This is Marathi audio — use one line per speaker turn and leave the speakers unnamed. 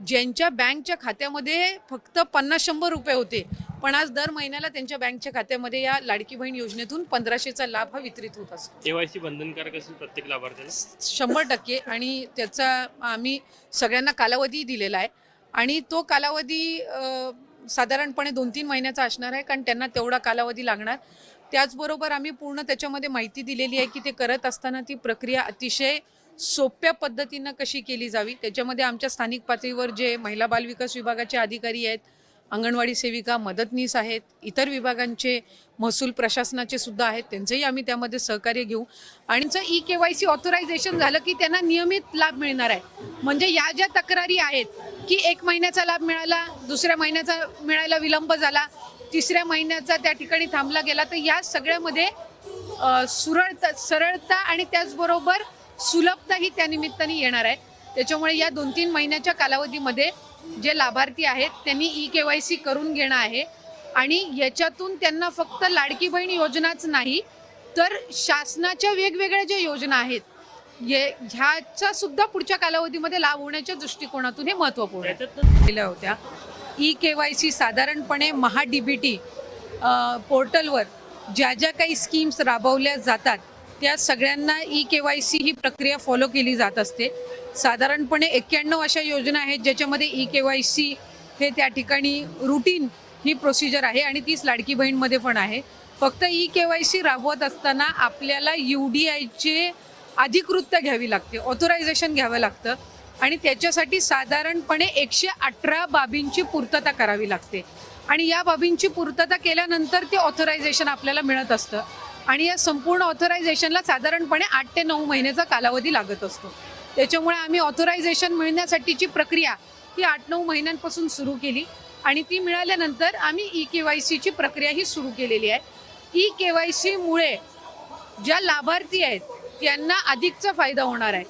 ज्यांच्या बँकच्या खात्यामध्ये फक्त पन्नास शंभर रुपये होते पण आज दर महिन्याला त्यांच्या बँकच्या खात्यामध्ये या लाडकी बहीण योजनेतून पंधराशेचा लाभ हा वितरित होत असतो.
केवायसी बंधनकारक असेल प्रत्येक लाभार्थ्याला?
शंभर टक्के आणि त्याचा आम्ही सगळ्यांना कालावधी दिलेला आहे. आणि तो कालावधी अ, साधारणपणे दोन तीन महिन्याचा असणार आहे कारण त्यांना तेवढा कालावधी लागणार. त्याचबरोबर आम्ही पूर्ण त्याच्यामध्ये माहिती दिलेली आहे की ते करत असताना ती प्रक्रिया अतिशय सोप्या पद्धतीनं कशी केली जावी? त्याच्यामध्ये आमच्या स्थानिक पातळीवर जे महिला बालविकास विभागाचे अधिकारी आहेत अंगणवाडी सेविका मदतनीस आहेत इतर विभागांचे महसूल प्रशासनाचे सुद्धा आहेत त्यांचंही आम्ही त्यामध्ये सहकार्य घेऊ. आणि E K Y C authorization झालं की त्यांना नियमित लाभ मिळणार आहे. म्हणजे या ज्या तक्रारी आहेत की एक महिन्याचा लाभ मिळाला दुसऱ्या महिन्याचा मिळायला विलंब झाला तिसऱ्या महिन्याचा त्या ठिकाणी थांबला गेला तर या सगळ्यामध्ये सुरळता सरळता आणि त्याचबरोबर सुलभता ही त्या निमित्ताने येणार आहे. त्याच्यामुळे या दोन तीन महिन्याच्या कालावधीमध्ये जे लाभार्थी आहेत त्यांनी ई के वाय सी करून घेणं आहे. आणि याच्यातून त्यांना फक्त लाडकी बहीण योजनाच नाही तर शासनाच्या वेगवेगळ्या ज्या योजना आहेत ये ह्याचा सुद्धा पुढच्या कालावधीमध्ये लाभ होण्याच्या दृष्टिकोनातून हे महत्त्वपूर्ण केल्या होत्या. ई के वाय सी साधारणपणे महा डी बी टी पोर्टलवर ज्या ज्या काही स्कीम्स राबवल्या जातात त्या सगळ्यांना ई के वाय सी ही प्रक्रिया फॉलो केली जात असते. साधारणपणे एक्क्याण्णव अशा योजना आहेत ज्याच्यामध्ये ई के वाय सी हे त्या ठिकाणी रुटीन ही प्रोसिजर आहे आणि तीच लाडकी बहीणमध्ये पण आहे. फक्त ई के वाय सी राबवत असताना आपल्याला यू डी आयचे अधिकृतता घ्यावी लागते ऑथोरायझेशन घ्यावं लागतं आणि त्याच्यासाठी साधारणपणे एकशे अठरा बाबींची पूर्तता करावी लागते. आणि या बाबींची पूर्तता केल्यानंतर ते ऑथोरायझेशन आपल्याला मिळत असतं. आणि या संपूर्ण ऑथोरायझेशनला साधारणपणे आठ ते नऊ महिन्याचा कालावधी लागत असतो. त्याच्यामुळे आम्ही ऑथोरायझेशन मिळण्यासाठीची प्रक्रिया ही आठ नऊ महिन्यांपासून सुरू केली आणि ती मिळाल्यानंतर आम्ही ई के वाय सीची प्रक्रिया ही सुरू केलेली आहे. ई के वाय सीमुळे ज्या लाभार्थी आहेत त्यांना अधिकचा फायदा होणार आहे.